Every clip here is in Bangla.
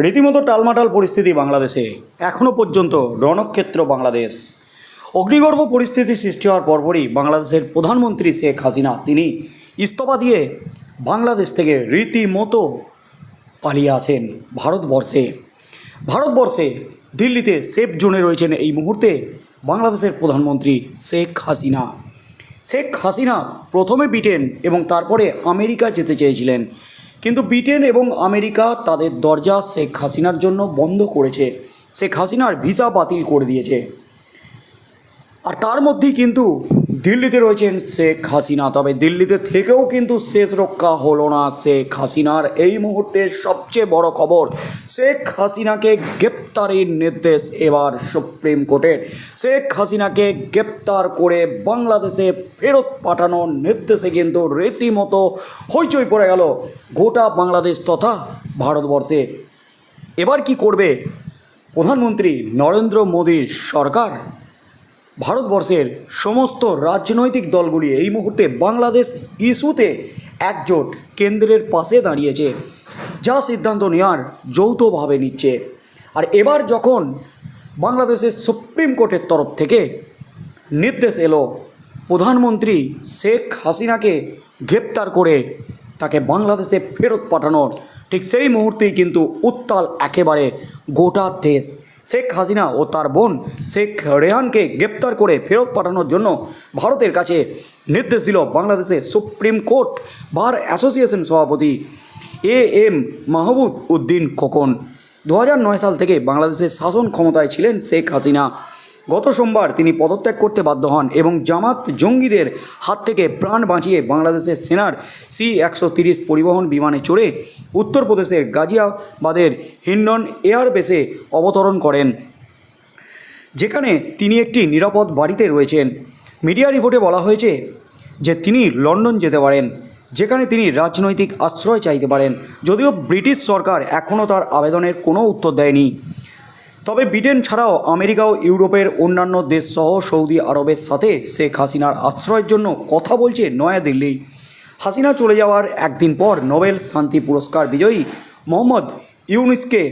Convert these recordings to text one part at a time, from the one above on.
রীতিমতো টালমাটাল পরিস্থিতি বাংলাদেশে এখনও পর্যন্ত রণক্ষেত্র বাংলাদেশ। অগ্নিগর্ভ পরিস্থিতি সৃষ্টি হওয়ার পরপরই বাংলাদেশের প্রধানমন্ত্রী শেখ হাসিনা, তিনি ইস্তফা দিয়ে বাংলাদেশ থেকে রীতিমতো পালিয়ে আসেন ভারতবর্ষে। ভারতবর্ষে দিল্লিতে সেফ জোনে রয়েছেন এই মুহূর্তে বাংলাদেশের প্রধানমন্ত্রী শেখ হাসিনা। শেখ হাসিনা প্রথমে ব্রিটেন এবং তারপরে আমেরিকা যেতে চেয়েছিলেন। কিন্তু ব্রিটেন এবং আমেরিকা তাদের দরজা শেখ হাসিনার জন্য বন্ধ করেছে। শেখ হাসিনার ভিসা বাতিল করে দিয়েছে। আর তার মধ্যেই কিন্তু দিল্লিতে রয়েছেন শেখ হাসিনা, তবে দিল্লিতে থেকেও কিন্তু শেষ রক্ষা হলো না শেখ হাসিনার। এই মুহূর্তের সবচেয়ে বড় খবর, শেখ হাসিনাকে গ্রেপ্তারের নির্দেশ এবার সুপ্রিম কোর্টের শেখ হাসিনাকে গ্রেপ্তার করে বাংলাদেশে ফেরত পাঠানোর নির্দেশে কিন্তু রীতিমতো হইচই পড়ে গেল গোটা বাংলাদেশ তথা ভারতবর্ষে। এবার কি করবে প্রধানমন্ত্রী নরেন্দ্র মোদীর সরকার? ভারতবর্ষের সমস্ত রাজনৈতিক দলগুলি এই মুহূর্তে বাংলাদেশ ইস্যুতে একজোট কেন্দ্রের পাশে দাঁড়িয়েছে, যা সিদ্ধান্ত নেওয়ার যৌথভাবে নিচ্ছে। আর এবার যখন বাংলাদেশের সুপ্রিম কোর্টের তরফ থেকে নির্দেশ এলো, প্রধানমন্ত্রী শেখ হাসিনাকে গ্রেপ্তার করে তাকে বাংলাদেশে ফেরত পাঠানোর, ঠিক সেই মুহূর্তেই কিন্তু উত্তাল একেবারে গোটা দেশ শেখ হাসিনা ও তার বোন শেখ রেহানকে গ্রেপ্তার করে ফেরত পাঠানোর জন্য ভারতের কাছে নির্দেশ দিল বাংলাদেশের সুপ্রিম কোর্ট বার অ্যাসোসিয়েশন সভাপতি এ এম মাহবুব উদ্দিন খোকন। দু সাল থেকে বাংলাদেশের শাসন ক্ষমতায় ছিলেন শেখ হাসিনা। গত সোমবার তিনি পদত্যাগ করতে বাধ্য হন এবং জামাত জঙ্গিদের হাত থেকে প্রাণ বাঁচিয়ে বাংলাদেশের সেনার সি একশো তিরিশ পরিবহন বিমানে চড়ে উত্তরপ্রদেশের গাজিয়াবাদের হিন্ডন এয়ারবেসে অবতরণ করেন। যেখানে তিনি একটি নিরাপদ বাড়িতে রয়েছেন। মিডিয়া রিপোর্টে বলা হয়েছে যে তিনি লন্ডন যেতে পারেন, যেখানে তিনি রাজনৈতিক আশ্রয় চাইতে পারেন। যদিও ব্রিটিশ সরকার এখনও তার আবেদনের কোনো উত্তর দেয়নি। তবে ব্রিটেন ছাড়াও আমেরিকা ও ইউরোপের অন্যান্য দেশসহ সৌদি আরবের সাথে শেখ হাসিনার আশ্রয়ের জন্য কথা বলছে নয়াদিল্লি। হাসিনা চলে যাওয়ার একদিন পর নোবেল শান্তি পুরস্কার বিজয়ী মোহাম্মদ ইউনিসকে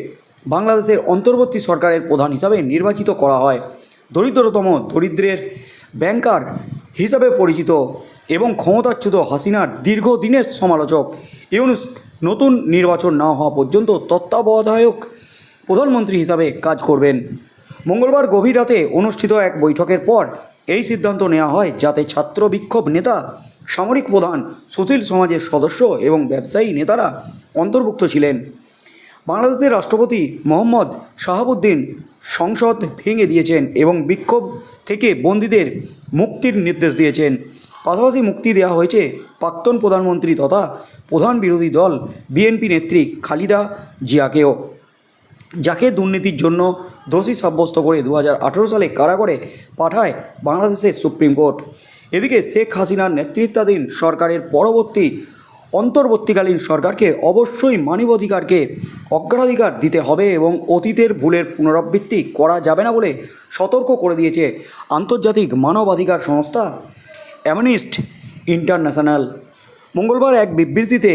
বাংলাদেশের অন্তর্বর্তী সরকারের প্রধান হিসাবে নির্বাচিত করা হয়। দরিদ্রতম দরিদ্রের ব্যাংকার হিসাবে পরিচিত এবং ক্ষমতাচ্যুত হাসিনার দীর্ঘদিনের সমালোচক। ইউনুস নতুন নির্বাচন না হওয়া পর্যন্ত তত্ত্বাবধায়ক প্রধানমন্ত্রী হিসাবে কাজ করবেন। মঙ্গলবার গভীর রাতে অনুষ্ঠিত এক বৈঠকের পর এই সিদ্ধান্ত নেওয়া হয় যাতে ছাত্র বিক্ষোভ নেতা, সামরিক প্রধান, সুশীল সমাজের সদস্য এবং ব্যবসায়ী নেতারা অন্তর্ভুক্ত ছিলেন। বাংলাদেশের রাষ্ট্রপতি মোহাম্মদ শাহাবুদ্দিন সংসদ ভেঙে দিয়েছেন এবং বিক্ষোভ থেকে বন্দীদের মুক্তির নির্দেশ দিয়েছেন। পাশাপাশি মুক্তি দেওয়া হয়েছে প্রাক্তন প্রধানমন্ত্রী তথা প্রধান বিরোধী দল বিএনপি নেত্রী খালিদা জিয়াকেও। যাকে দুর্নীতির জন্য দোষী সাব্যস্ত করে দু হাজার আঠেরো সালে কারাগারে পাঠায় বাংলাদেশের সুপ্রিম কোর্ট। এদিকে শেখ হাসিনার নেতৃত্বাধীন সরকারের পরবর্তী অন্তর্বর্তীকালীন সরকারকে অবশ্যই মানবাধিকারকে অগ্রাধিকার দিতে হবে এবং অতীতের ভুলের পুনরাবৃত্তি করা যাবে না বলে সতর্ক করে দিয়েছে আন্তর্জাতিক মানবাধিকার সংস্থা অ্যামনিস্ট ইন্টারন্যাশনাল। মঙ্গলবার এক বিবৃতিতে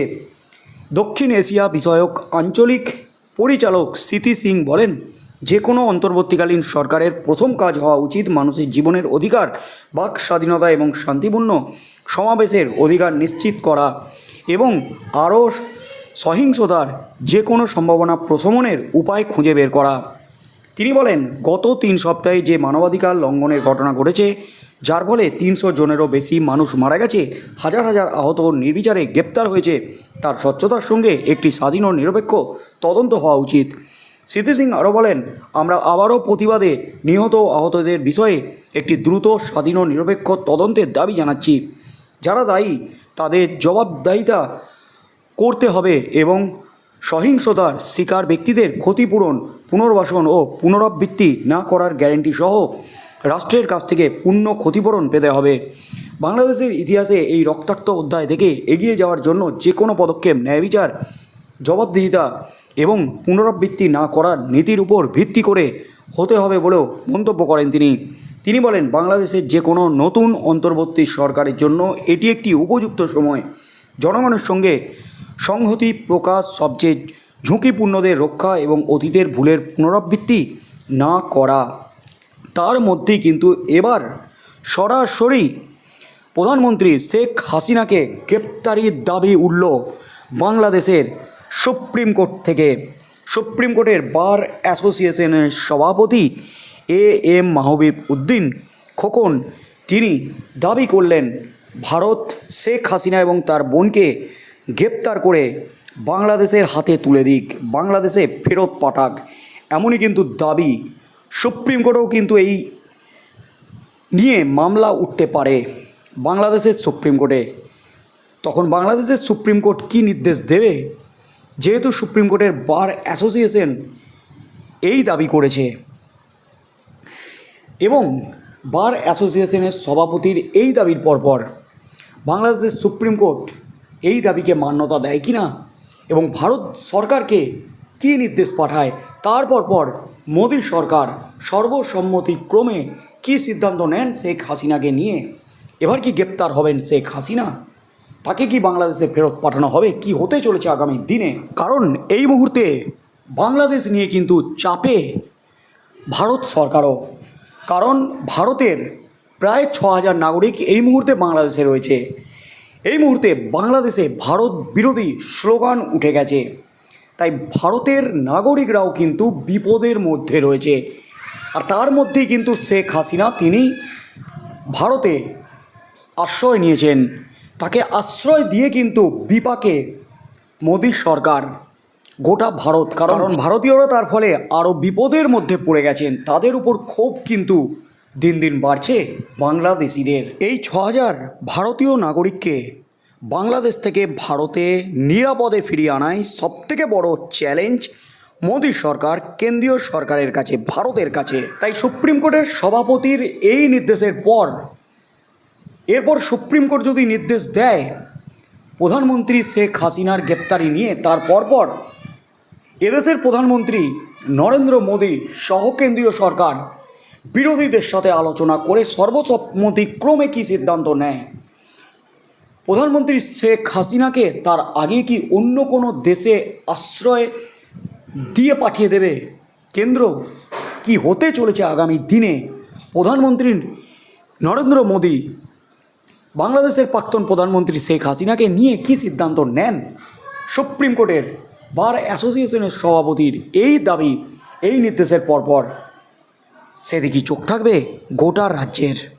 দক্ষিণ এশিয়া বিষয়ক আঞ্চলিক পরিচালক স্মৃতি সিং বলেন, যে কোনো অন্তর্বর্তীকালীন সরকারের প্রথম কাজ হওয়া উচিত মানুষের জীবনের অধিকার, বাক স্বাধীনতা এবং শান্তিপূর্ণ সমাবেশের অধিকার নিশ্চিত করা এবং আরও সহিংসতার যে কোনো সম্ভাবনা প্রশমনের উপায় খুঁজে বের করা। তিনি বলেন, গত তিন সপ্তাহে যে মানবাধিকার লঙ্ঘনের ঘটনা ঘটেছে যার ফলে তিনশো জনেরও বেশি মানুষ মারা গেছে। হাজার হাজার আহত নির্বিচারে গ্রেপ্তার হয়েছে। তার স্বচ্ছতার সঙ্গে একটি স্বাধীন ও নিরপেক্ষ তদন্ত হওয়া উচিত। স্মৃতি সিং আরও বলেন, আমরা আবারও প্রতিবাদে নিহত আহতদের বিষয়ে একটি দ্রুত, স্বাধীন ও নিরপেক্ষ তদন্তের দাবি জানাচ্ছি। যারা দায়ী, তাদের জবাবদায়িতা করতে হবে এবং সহিংসতার শিকার ব্যক্তিদের ক্ষতিপূরণ, পুনর্বাসন ও পুনরাবৃত্তি না করার গ্যারেন্টি সহ রাষ্ট্রের কাছ থেকে পূর্ণ ক্ষতিপূরণ পেতে হবে। বাংলাদেশের ইতিহাসে এই রক্তাক্ত অধ্যায় থেকে এগিয়ে যাওয়ার জন্য যে কোনো পদক্ষেপ, ন্যায় বিচার, জবাবদিহিতা এবং পুনরাবৃত্তি না করার নীতির উপর ভিত্তি করে হতে হবে বলেও মন্তব্য করেন তিনি। তিনি বলেন, বাংলাদেশের যে কোনো নতুন অন্তর্বর্তী সরকারের জন্য এটি একটি উপযুক্ত সময়। জনগণের সঙ্গে সংহতি প্রকাশ সবচেয়ে ঝুঁকিপূর্ণদের রক্ষা এবং অতীতের ভুলের পুনরাবৃত্তি না করা। তার মধ্যেই কিন্তু এবার সরাসরি প্রধানমন্ত্রী শেখ হাসিনাকে গ্রেপ্তারির দাবি উঠল বাংলাদেশের সুপ্রিম কোর্ট থেকে। সুপ্রিম কোর্টের বার অ্যাসোসিয়েশনের সভাপতি এ এম মাহবিব উদ্দিন খোকন, তিনি দাবি করলেন, ভারত শেখ হাসিনা এবং তার বোনকে গ্রেপ্তার করে বাংলাদেশের হাতে তুলে দিক, বাংলাদেশে ফেরত পাঠাক। এমনই কিন্তু দাবি সুপ্রিম কোর্টেও কিন্তু এই নিয়ে মামলা উঠতে পারে বাংলাদেশের সুপ্রিম কোর্টে। তখন বাংলাদেশের সুপ্রিম কোর্ট কী নির্দেশ দেবে? যেহেতু সুপ্রিম কোর্টের বার অ্যাসোসিয়েশন এই দাবি করেছে। এবং বার অ্যাসোসিয়েশনের সভাপতির এই দাবির পরপর বাংলাদেশের সুপ্রিম কোর্ট এই দাবিকে মান্যতা দেয় কি না এবং ভারত সরকারকে কী নির্দেশ পাঠায়? তারপর পর মোদী সরকার সর্বসম্মতিক্রমে কী সিদ্ধান্ত নেন শেখ হাসিনাকে নিয়ে? এবার কি গ্রেপ্তার হবেন শেখ হাসিনা? তাকে কি বাংলাদেশে ফেরত পাঠানো হবে? কি হতে চলেছে আগামী দিনে? কারণ এই মুহূর্তে বাংলাদেশ নিয়ে কিন্তু চাপে ভারত সরকারও। কারণ ভারতের প্রায় ছ হাজার নাগরিক এই মুহূর্তে বাংলাদেশে রয়েছে। এই মুহূর্তে বাংলাদেশে ভারত বিরোধী স্লোগান উঠে গেছে। তাই ভারতের নাগরিকরাও কিন্তু বিপদের মধ্যে রয়েছে। আর তার মধ্যেই কিন্তু শেখ হাসিনা তিনি ভারতে আশ্রয় নিয়েছেন। তাকে আশ্রয় দিয়ে কিন্তু বিপাকে মোদী সরকার গোটা ভারত। কারণ ভারতীয়রা তার ফলে আরও বিপদের মধ্যে পড়ে গেছেন। তাদের উপর ক্ষোভ কিন্তু দিন দিন বাড়ছে বাংলাদেশিদের। এই ছ হাজার ভারতীয় নাগরিককে বাংলাদেশ থেকে ভারতে নিরাপদে ফিরিয়ে আনাই সবথেকে বড় চ্যালেঞ্জ মোদী সরকার, কেন্দ্রীয় সরকারের কাছে, ভারতের কাছে। তাই সুপ্রিম কোর্টের সভাপতির এই নির্দেশের পর, এরপর সুপ্রিম কোর্ট যদি নির্দেশ দেয়, প্রধানমন্ত্রী শেখ হাসিনার গ্রেপ্তারি নিয়ে তার পরপর এদেশের প্রধানমন্ত্রী নরেন্দ্র মোদী সহ কেন্দ্রীয় সরকার বিরোধীদের সাথে আলোচনা করে সর্বসম্মতিক্রমে কী সিদ্ধান্ত নেয়? প্রধানমন্ত্রী শেখ হাসিনাকে তার আগে কি অন্য কোনো দেশে আশ্রয় দিয়ে পাঠিয়ে দেবে কেন্দ্র কি হতে চলেছে আগামী দিনে? প্রধানমন্ত্রী নরেন্দ্র মোদী, বাংলাদেশের প্রাক্তন প্রধানমন্ত্রী শেখ হাসিনাকে নিয়ে কি সিদ্ধান্ত নেন? সুপ্রিম কোর্টের বার অ্যাসোসিয়েশনের সভাপতির এই দাবি, এই নির্দেশের পরপর। সেদিকে চোখ থাকবে গোটা রাজ্যের?